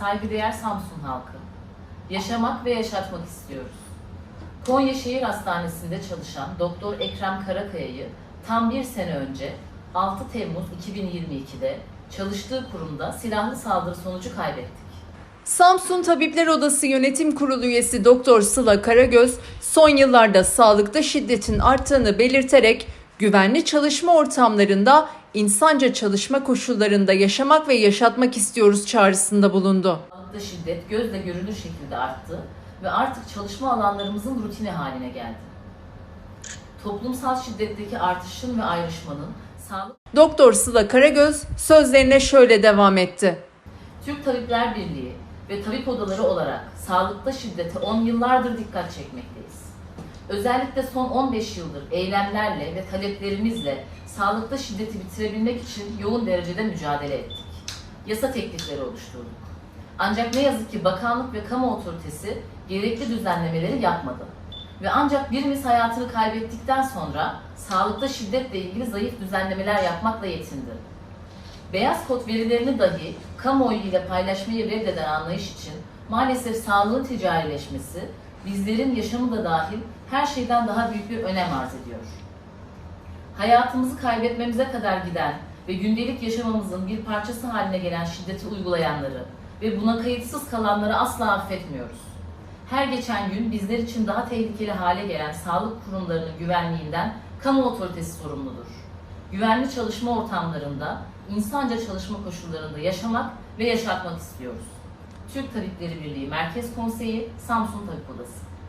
saygıdeğer Samsun halkı. Yaşamak ve yaşatmak istiyoruz. Konya Şehir Hastanesi'nde çalışan Doktor Ekrem Karakaya'yı tam bir sene önce 6 Temmuz 2022'de çalıştığı kurumda silahlı saldırı sonucu kaybettik. Samsun Tabipler Odası Yönetim Kurulu üyesi Doktor Sıla Karagöz, son yıllarda sağlıkta şiddetin arttığını belirterek güvenli çalışma ortamlarında insanca çalışma koşullarında yaşamak ve yaşatmak istiyoruz çağrısında bulundu. Şiddet gözle görülür şekilde arttı ve artık çalışma alanlarımızın rutini haline geldi. Toplumsal şiddetteki artışın ve ayrışmanın sağlık Doktor Sıla Karagöz sözlerine şöyle devam etti. Türk Tabipler Birliği ve tabip odaları olarak sağlıkta şiddete 10 yıllardır dikkat çekmekteyiz. Özellikle son 15 yıldır eylemlerle ve taleplerimizle sağlıkta şiddeti bitirebilmek için yoğun derecede mücadele ettik. Yasa teklifleri oluşturduk. Ancak ne yazık ki bakanlık ve kamu otoritesi gerekli düzenlemeleri yapmadı. Ve ancak birimiz hayatını kaybettikten sonra sağlıkta şiddetle ilgili zayıf düzenlemeler yapmakla yetindi. Beyaz kod verilerini dahi kamuoyu ile paylaşmayı reddeden anlayış için maalesef sağlığın ticarileşmesi bizlerin yaşamı da dahil her şeyden daha büyük bir önem arz ediyor. Hayatımızı kaybetmemize kadar giden ve gündelik yaşamımızın bir parçası haline gelen şiddeti uygulayanları ve buna kayıtsız kalanları asla affetmiyoruz. Her geçen gün bizler için daha tehlikeli hale gelen sağlık kurumlarının güvenliğinden kamu otoritesi sorumludur. Güvenli çalışma ortamlarında, insanca çalışma koşullarında yaşamak ve yaşatmak istiyoruz. Türk Tabipleri Birliği Merkez Konseyi, Samsun Tabip Odası.